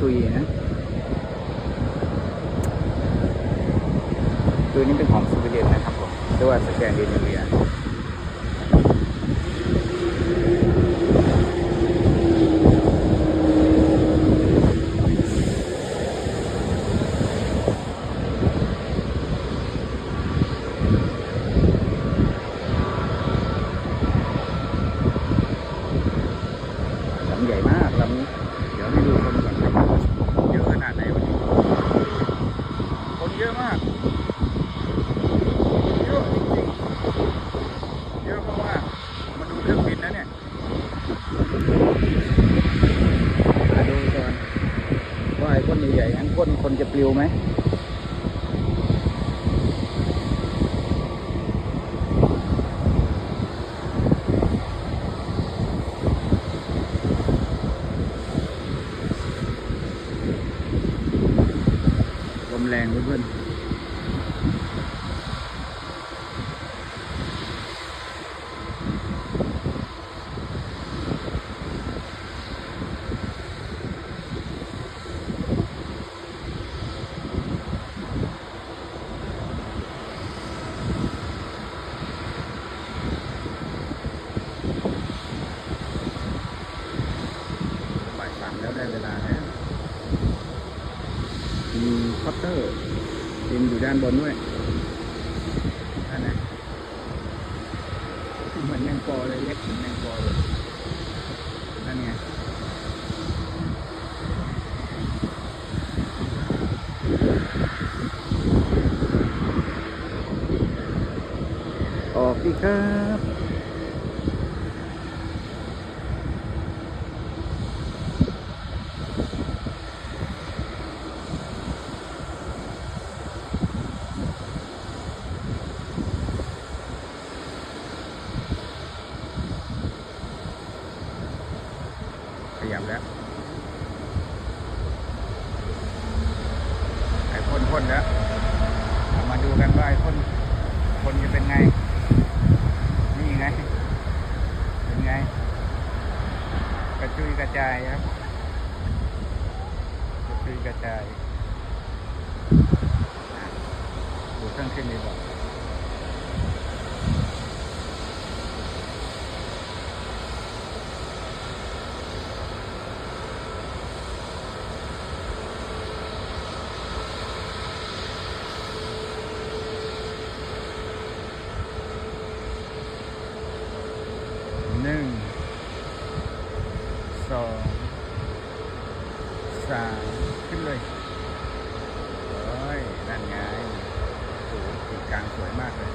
ตุยนะ ตุยนี้เป็นของสวีเดนนะครับผมเรียกว่าสแกนดิเนเวีย เยอะมากๆมาดูเครื่องบินนะเนี่ยมาดูก่อนว่าไอ้ก้นใหญ่ๆนั้นก้นคนจะปลิวไหมลมแรงเพื่อนๆบ่ายสาแล้วมีคอตเตอร์บินอยู่ด้านบนด้วยนั่นนะเหมือนแมงปอเลยเล็กเหมือนแมงปอเลยนั่นไงออกดีครับ ขยับแล้วไอ้พ่นพ่นแล้วมาดูกันว่าไอ้พ่นพ่นจะเป็นไง นี่ไง เป็นไง กระจุยกระจายครับ กระจุยกระจายอะดูเครื่องขึ้นดีกว่า หนึ่งสองสามขึ้นเลยโอ้ยนั่นไงโอ้โหปีกกลางสวยมากเลย